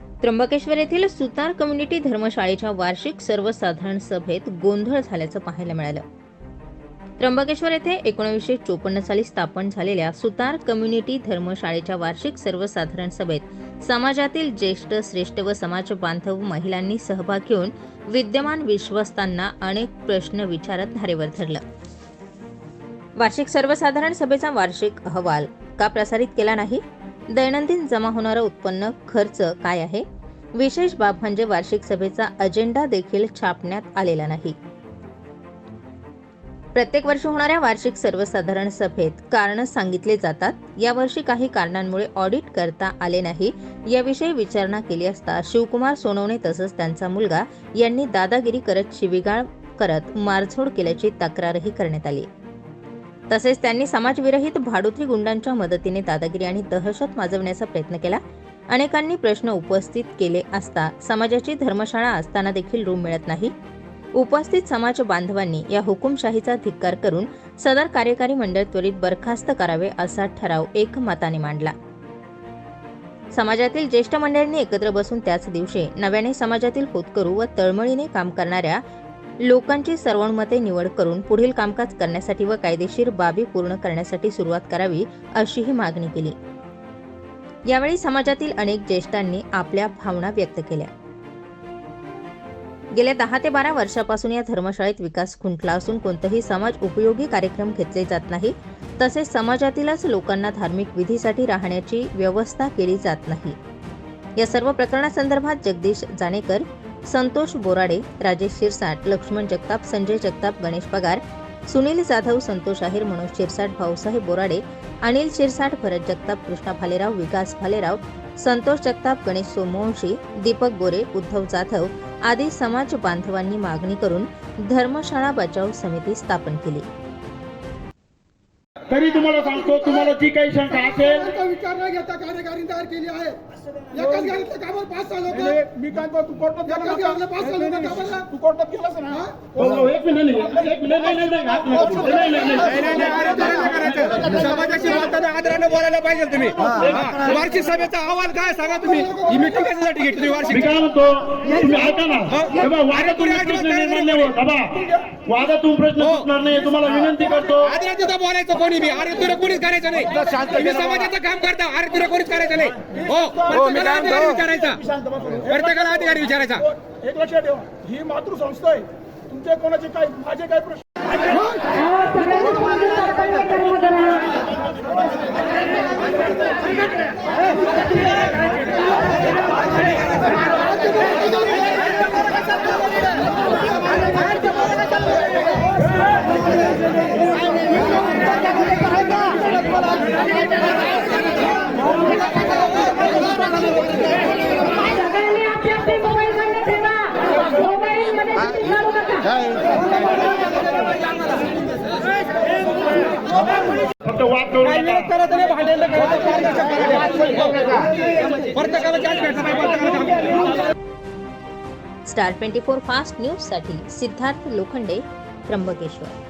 त्र्यंबकेश्वर येथील सुतार कम्युनिटी धर्मशाळेच्या वार्षिक सर्वसाधारण सभेत गोंधळ झाल्याचं पाहायला मिळालं. त्र्यंबकेश्वर येथे एकोणीसशे चोपन्न साली स्थापन झालेल्या सुतार कम्युनिटी धर्मशाळेच्या वार्षिक सर्वसाधारण सभेत समाजातील ज्येष्ठ श्रेष्ठ व समाज बांधव महिलांनी सहभाग घेऊन विद्यमान विश्वस्तांना अनेक प्रश्न विचारत धारेवर धरलं. वार्षिक सर्वसाधारण सभेचा वार्षिक अहवाल का प्रसारित केला नाही? दैनंदिन जमा होणारं उत्पन्न खर्च काय आहे? विशेष बाब म्हणजे वार्षिक सभेचा अजेंडा देखील छापण्यात आलेला नाही. प्रत्येक वर्षी होणाऱ्या वार्षिक सर्वसाधारण सभेत कारण सांगितले जातात. यावर्षी काही कारणांमुळे ऑडिट करता आले नाही. याविषयी विचारणा केली असता शिवकुमार सोनवणे तसंच त्यांचा मुलगा यांनी दादागिरी करत शिवीगाळ करत मारझोड केल्याची तक्रारही करण्यात आली. तसेच त्यांनी समाजविरहित भाडुत्री गुंडांच्या मदतीने दादागिरी आणि दहशत माजवण्याचा प्रयत्न केला. अनेकांनी प्रश्न उपस्थित केले असता समाजाची धर्मशाळा असताना देखील रूम मिळत नाही. उपस्थित समाज बांधवांनी या हुकुमशाहीचा धिक्कार करून सदर कार्यकारी मंडळ त्वरित बरखास्त करावे असा ठराव एकमताने मांडला. समाजातील ज्येष्ठ मंडळींनी एकत्र बसून त्याच दिवशी नव्याने समाजातील होतकरू व तळमळीने काम करणाऱ्या लोकांची सर्वानुमते निवड करून पुढील कामकाज करण्यासाठी व कायदेशीर बाबी पूर्ण करण्यासाठी सुरुवात करावी अशीही मागणी केली. यावेळी समाजातील अनेक ज्येष्ठांनी आपल्या भावना व्यक्त केल्या. गेल्या दहा ते बारा वर्षापासून या धर्मशाळेत विकास खुंटला असून कोणतेही समाज उपयोगी कार्यक्रम घेतले जात नाही. तसेच समाजातीलच लोकांना धार्मिक विधीसाठी राहण्याची व्यवस्था केली जात नाही. या सर्व प्रकरणासंदर्भात जगदीश जाणेकर संतोष बोराडे राजेश शिरसाट लक्ष्मण जगताप संजय जगताप गणेश पगार सुनील जाधव संतोष आहेर मनोज शिरसाट भाऊसाहेब बोराडे अनिल शिरसाट भरत जगताप कृष्णा भालेराव विकास भालेराव संतोष जगताप गणेश सोमवंशी दीपक गोरे उद्धव जाधव आदी समाज बांधवांनी मागणी करून धर्मशाळा बचाव समिती स्थापन केली. तरी तुम्हाला सांगतो तुम्हाला जी काही शंका असेल विचार न घेता कार्यकारी तयार केली आहे एकाच गाडीतलं कामावर पाच सहा लोक नाही, मी काय तू कोर्टात गेला पाच सहा नाही, लोक नाही, तू कोर्टात गेलास ना हो, हो, एक मिनिट नाही, एक मिनिट नाही, नाही, नाही. नाही, नाही, नाही. आदराने बोलायला पाहिजे तुम्ही. हा, वार्षिक सभेचा अहवाल काय सांगा तुम्ही? ही मीटिंग कशासाठी घेतली तुम्ही मी वार्षिक काय म्हणतो तुम्ही ऐका ना. हे. बघा, वादातून प्रश्न हो. सुटणार नाही. तुम्हाला विनंती करतो. आदरा तिथं बोलायचं कोणी बी. अरे तुला कोणीच करायचं नाही. तुम्ही समाजाचं काम करता. अरे तुला कोणीच करायचं नाही. हो. प्रत्येकाला अधिकारी विचारायचा. प्रत्येकाला अधिकारी विचारायचा. एक लक्षात ठेवा. ही मातृसंस्था आहे. तुमचे कोणाचे काय माझे काय प्रश्न Hey! वाद नाही स्टार ट्वेंटी फोर फास्ट न्यूजसाठी सिद्धार्थ लोखंडे त्र्यंबकेश्वर.